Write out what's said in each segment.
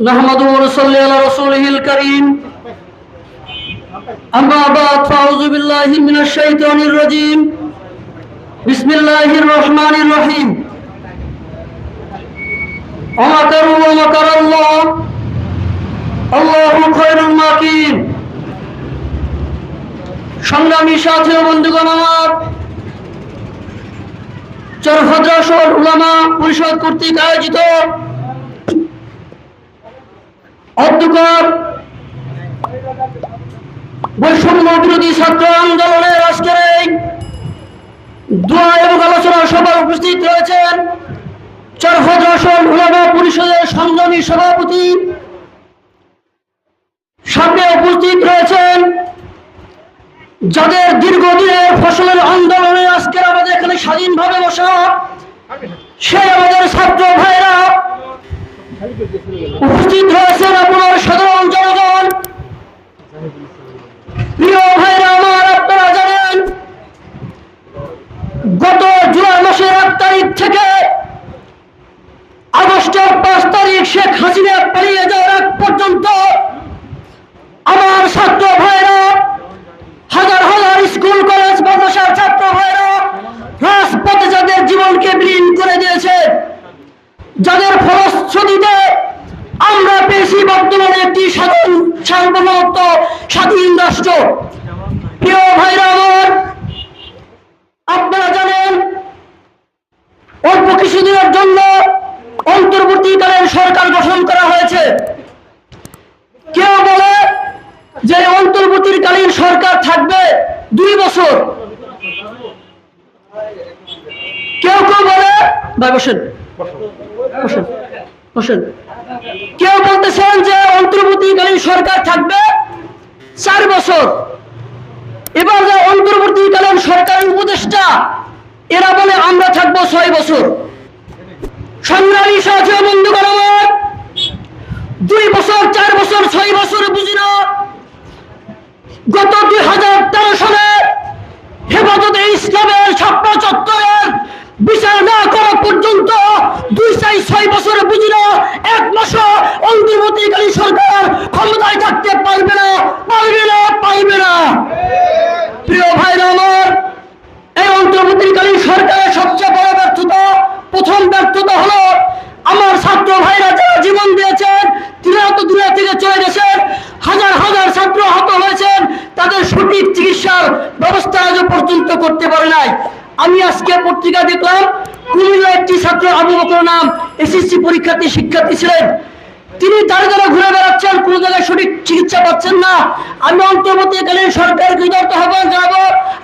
نحمده ونصلي على رسوله الكريم أما بعد فأعوذ بالله من الشيطان الرجيم بسم الله الرحمن الرحيم ومكروا ومكر الله الله خير الماكرين সংগ্রামী সাথী ও বন্ধুগণ আমার চরভদ্রাসর উলামা পরিষদ কর্তৃক আয়োজিত অধ্যকার বৈষম্য বিরোধী ছাত্র আন্দোলনের আজকের এই দোয়া এবং আলোচনা সভায় উপস্থিত রয়েছেন চরভদ্রাসন উলামা পরিষদের সংগ্রামী সভাপতি। সামনে উপস্থিত রয়েছেন যাদের দীর্ঘদিনের ফসলের আন্দোলনে আজকের আমাদের এখানে স্বাধীনভাবে বসা, সে আমাদের ছাত্র ভাইরা উপস্থিত আপনার সাধারণ জনগণ। প্রিয় ভাইরা আমার আপনারা জানেন, গত জুলাই মাসের এক তারিখ থেকে আগস্টের পাঁচ তারিখ শেখ হাসিনা পালিয়ে যাওয়ার আগ পর্যন্ত আমার ছাত্র ভাইরা, হাজার হাজার স্কুল, কলেজ, মাদ্রাসার ছাত্র ভাইরা রাজপথে যাদের জীবনকে বিলীন করে দিয়েছে, যাদের ফলশ্রুতিতে পেয়েছি বর্তমানে একটি স্বাধীন সার্বভৌমত্ব স্বাধীন রাষ্ট্র। প্রিয় ভাইরা আপনারা জানেন, অল্প কিছুদিনের জন্য অন্তর্বর্তীকালীন সরকার গঠন করা হয়েছে। কেউ বলে যে অন্তর্বর্তীকালীন সরকার থাকবে দুই বছর। কেউ কেউ বলে ভাই, বসেন। বসেন। বসেন। কেউ বলতেছেন যে অন্তর্বর্তীকালীন সরকার থাকবে চার বছর। এবার যে অন্তর্বর্তীকালীন সরকারের উপদেষ্টা, এরা বলে আমরা থাকব ছয় বছর। সংগ্রামী সাথে বন্ধু আমার দুই বছর চার বছর ছয় বছর বুঝি না গত দুই হাজার তেরো সালে হেফাজতে ইসলামের ছাপ্প চত্বরের বিচার না করা পর্যন্ত দুই চাই ছয় বছরে বুঝি এক মাস অন্তর্বর্তীকালীন সরকার ক্ষমতায় থাকতে পারবে না পারবে না পারবে না। প্রিয় ভাইরা আমার, এই অন্তর্বর্তীকালীন সরকারের সবচেয়ে বড় ব্যর্থতা, প্রথম ব্যর্থতা হলো আমার ছাত্র ভাইরা যারা জীবন দিয়েছেন তিনারা তো দূরে থেকে চলে গেছেন, হাজার হাজার ছাত্র আহত হয়েছেন, তাদের সঠিক চিকিৎসার ব্যবস্থা আজও পর্যন্ত করতে পারে নাই। আমি আজকে পত্রিকা দেখলাম কুমিল্লা একটি ছাত্র আবু বকর নাম এসএসসি পরীক্ষার্থী শিক্ষার্থী ছিলেন। তিনি তার দ্বারা ঘুরে বেড়াচ্ছেন, কোন জায়গায় সঠিক চিকিৎসা পাচ্ছেন না। আমি অন্তর্বর্তীকালীন সরকার কৃতজ্ঞ আহ্বান জানাব,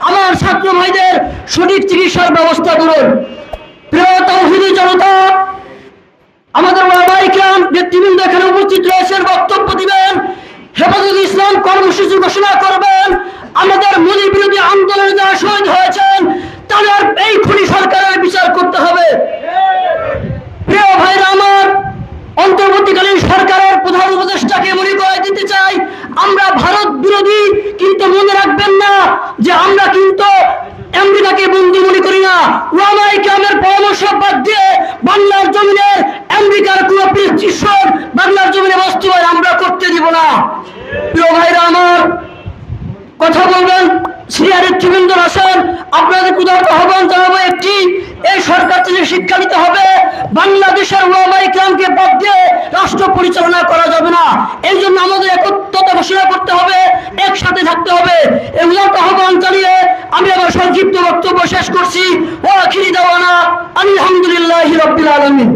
আমার ছাত্র ভাইদের সঠিক চিকিৎসার ব্যবস্থা করুন। প্রিয় জনতা, আমাদের ওলামাইকাম নেতৃবৃন্দ এখানে উপস্থিত রয়েছেন, বক্তব্য দিবেন হেফাজুল ইসলাম কর্মসূচি ঘোষণা করবেন আমাদের মোদী বিরোধী আন্দোলনে যারা শহীদ হয়েছেন তাদের এই খুনি সরকারের বিচার করতে হবে। প্রিয় ভাইরা আমার, অন্তর্বর্তীকালীন সরকারের প্রধান উপদেষ্টাকে মনে করে দিতে চাই, আমরা ভারত বিরোধী কিন্তু মনে রাখবেন না যে আমরা কিন্তু আমেরিকাকে বন্ধু মনে করি না। ওয়ামাই কামের পরামর্শ বাদ দিয়ে বাংলার জমিনের আমেরিকার কোন প্রেসক্রিপশন বাংলার জমিনে বাস্তবায়ন আমরা করতে দিব না। প্রিয় ভাইরা আমার, কথা বলবেন সিরিয়ার ত্রিবেন্দ্র আছেন আপনাদের ক্ষুধার্ত আহ্বান জানাব একটি, এই সরকার থেকে শিক্ষা নিতে হবে, বাংলাদেশের ওলামা ইকরামকে বাদ দিয়ে রাষ্ট্র পরিচালনা করা যাবে না। এই জন্য আমাদের একত্রতা ঘোষণা করতে হবে, একসাথে থাকতে হবে। এগুলোর আহ্বান চালিয়ে আমি আমার সংক্ষিপ্ত বক্তব্য শেষ করছি। ও আখিরি দেওয়ানা আলহামদুলিল্লাহ রব্বিল আলমিন।